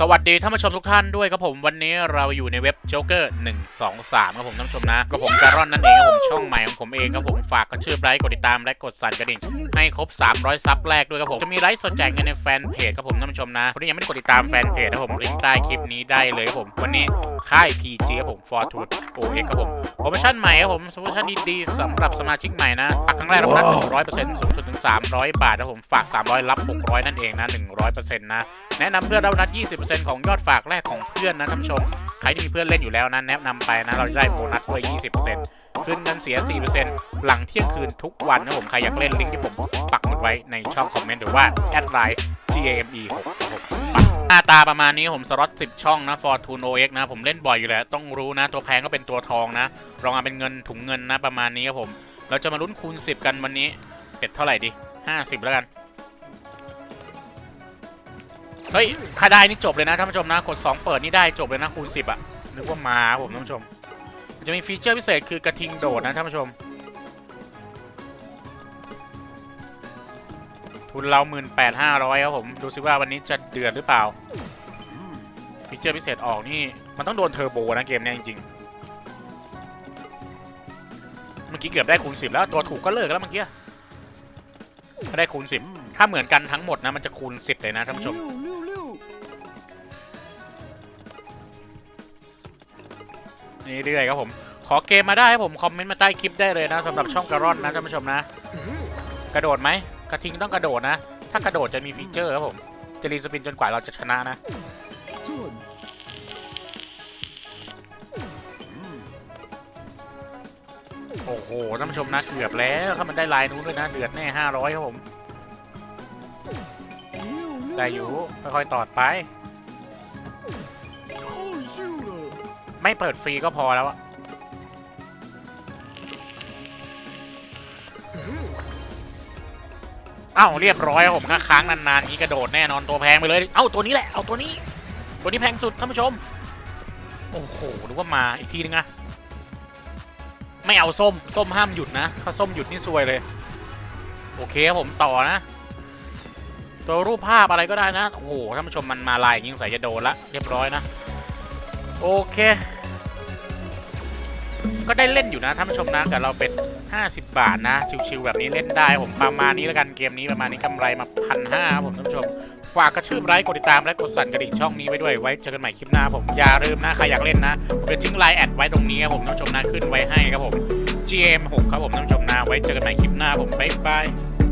สวัสดีท่านผู้ชมทุกท่านด้วยครับผมวันนี้เราอยู่ในเว็บ Joker 1 2 3ครับผมท่านผู้ชมนะก็ผมการ่อนนั่นเองครับผมช่องใหม่ของผมเองครับผมฝากกดชื่อไลค์กดติดตามและกดสั่นกระดิ่งให้ครบ 300 ซับแรกด้วยครับผมจะมีไลฟ์สดแจกเงินในแฟนเพจครับผมท่านผู้ชมนะคนที่ยังไม่ได้กดติดตามแฟนเพจครับผมลิงก์ใต้คลิปนี้ได้เลยครับผมวันนี้ค่าย PG ครับผม Fortune OX ครับผมโปรโมชั่นใหม่ครับผมโปรโมชั่นดีๆสำหรับสมาชิกใหม่นะฝากครั้งแรกรับนัด100%สูงสุดถึง300 บาทครับผมฝาก 300 รับ 600 นั่นเองนะ100%นะ แนะนำเพื่อนเรานัด 20%ของยอดฝากแรกของเพื่อนนะท่านผู้ชม ใครที่มีเพื่อนเล่นอยู่แล้วนะแนะนำไปนะ เราจะได้โบนัสด้วย 20%คืนเงินเสีย 4%หลังเที่ยงคืนทุกวันนะผมใครอยากเล่นลิงก์ที่ผมปักหมุดไว้ในช่องคอม멘트หรือว่าแอดไลน์ GAME 6ครับผมหน้าตาประมาณนี้ผมสล็อต10 ช่องนะ Fortune OX นะ ผมเล่นบ่อยอยู่แล้ว ต้องรู้นะ ตัวแพงก็เป็นตัวทองนะ รองมาเป็นเงินถุงเงินนะประมาณนี้ครับผม เราจะมาลุ้นคูณ 10 กันวันนี้เป็ดเท่าไหร่ดี 50 แล้วกัน เฮ้ย ถ้าได้นี่จบเลยนะท่านผู้ชมนะ กด 2 เปิดนี่ได้จบเลยนะคูณ 10 อะ นึกว่ามาผมท่านผู้ชม จะมีฟีเจอร์พิเศษคือกระทิงโดดนะท่านผู้ชม ทุนเรา 18,500ครับผม ดูซิว่าวันนี้จะเดือดหรือเปล่า ฟีเจอร์พิเศษออกนี่ มันต้องโดนเทอร์โบนะเกมนี้จริงๆ เมื่อกี้เกือบได้คูณ 10 แล้วตัวถูกก็เลิกแล้วเมื่อกี้ได้คูณ 10 ถ้าเหมือนกันทั้งหมดนะมันจะคูณ 10 เลยนะท่านผู้ชมนี่เรื่อยๆครับผม ขอเกมมาได้ครับผม คอมเมนต์มาใต้คลิปได้เลยนะสำหรับช่องกระร่อนนะท่านผู้ชมนะ กระโดดไหมกระทิงต้องกระโดดนะ ถ้ากระโดดจะมีฟีเจอร์ครับผม จะรีสปินจนกว่าเราจะชนะนะโอ้โหท่านผู้ชมนะเกือบแล้วถ้ามันได้ลายนู้นด้วยนะเดือดแน่ห้าร้อยครับผม ได้อยู่ค่อยๆตอดไป ไม่เปิดฟรีก็พอแล้วอะเอ้าเรียบร้อยครับผมถ้าค้างนานๆนี้กระโดดแน่นอนตัวแพงไปเลย เอ้าตัวนี้แหละ เอาตัวนี้ ตัวนี้แพงสุดท่านผู้ชม โอ้โหดูว่ามาอีกทีนึงอะไม่เอาส้ม ส้มห้ามหยุดนะ ถ้าส้มหยุดนี่ซวยเลย โอเคครับผมต่อนะ ตัวรูปภาพอะไรก็ได้นะ โอ้โหท่านผู้ชมมันมาลายอย่างนี้สงสัยจะโดนละเรียบร้อยนะ โอเค ก็ได้เล่นอยู่นะท่านผู้ชมนะแต่เราเป็น50 บาทนะ ชิวๆแบบนี้เล่นได้ผมประมาณนี้แล้วกันเกมนี้ประมาณนี้กำไรมาพันห้าผมท่านผู้ชม ฝากกระชืบไลค์กดติดตามและกดสั่นกระดิ่งช่องนี้ไว้ด้วยไว้เจอกันใหม่คลิปหน้าผมอย่าลืมนะใครอยากเล่นนะผมจะทิ้งไลน์แอดไว้ตรงนี้ครับผมท่านผู้ชมนะขึ้นไว้ให้ครับผม GM6 ครับผมท่านผู้ชมนะไว้เจอกันใหม่คลิปหน้าผมบ๊ายบาย